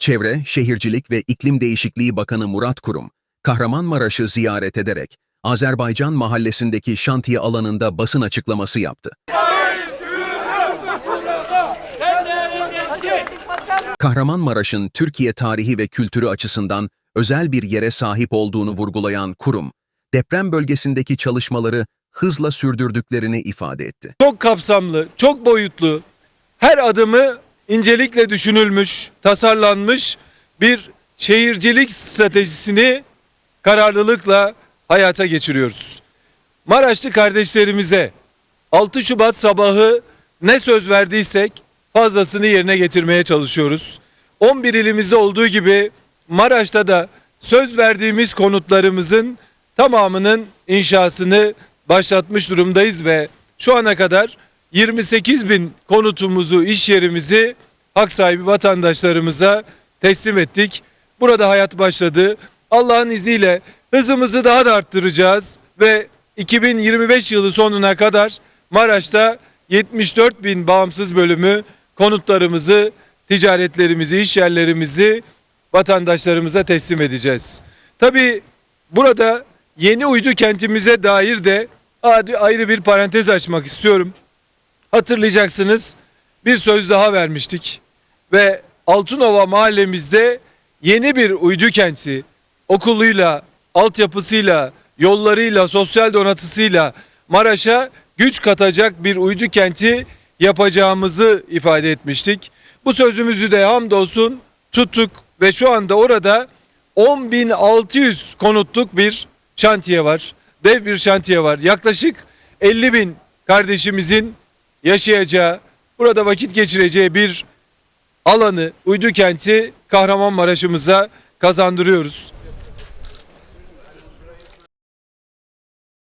Çevre, Şehircilik ve İklim Değişikliği Bakanı Murat Kurum, Kahramanmaraş'ı ziyaret ederek Azerbaycan mahallesindeki şantiye alanında basın açıklaması yaptı. Kahramanmaraş'ın Türkiye tarihi ve kültürü açısından özel bir yere sahip olduğunu vurgulayan kurum, deprem bölgesindeki çalışmaları hızla sürdürdüklerini ifade etti. Çok kapsamlı, çok boyutlu, her adımı incelikle düşünülmüş, tasarlanmış bir şehircilik stratejisini kararlılıkla hayata geçiriyoruz. Maraşlı kardeşlerimize 6 Şubat sabahı ne söz verdiysek fazlasını yerine getirmeye çalışıyoruz. 11 ilimizde olduğu gibi Maraş'ta da söz verdiğimiz konutlarımızın tamamının inşasını başlatmış durumdayız ve şu ana kadar 28 bin konutumuzu, iş yerimizi hak sahibi vatandaşlarımıza teslim ettik. Burada hayat başladı. Allah'ın izniyle hızımızı daha da arttıracağız ve 2025 yılı sonuna kadar Maraş'ta 74 bin bağımsız bölümü konutlarımızı, ticaretlerimizi, iş yerlerimizi vatandaşlarımıza teslim edeceğiz. Tabii burada yeni uydu kentimize dair de ayrı bir parantez açmak istiyorum. Hatırlayacaksınız bir söz daha vermiştik ve Altınova mahallemizde yeni bir uydu kenti okuluyla, altyapısıyla, yollarıyla, sosyal donatısıyla Maraş'a güç katacak bir uydu kenti yapacağımızı ifade etmiştik. Bu sözümüzü de hamdolsun tuttuk ve şu anda orada 10.600 konutluk bir şantiye var. Dev bir şantiye var. Yaklaşık 50 bin kardeşimizin yaşayacağı, burada vakit geçireceği bir alanı, uydu kenti Kahramanmaraş'ımıza kazandırıyoruz.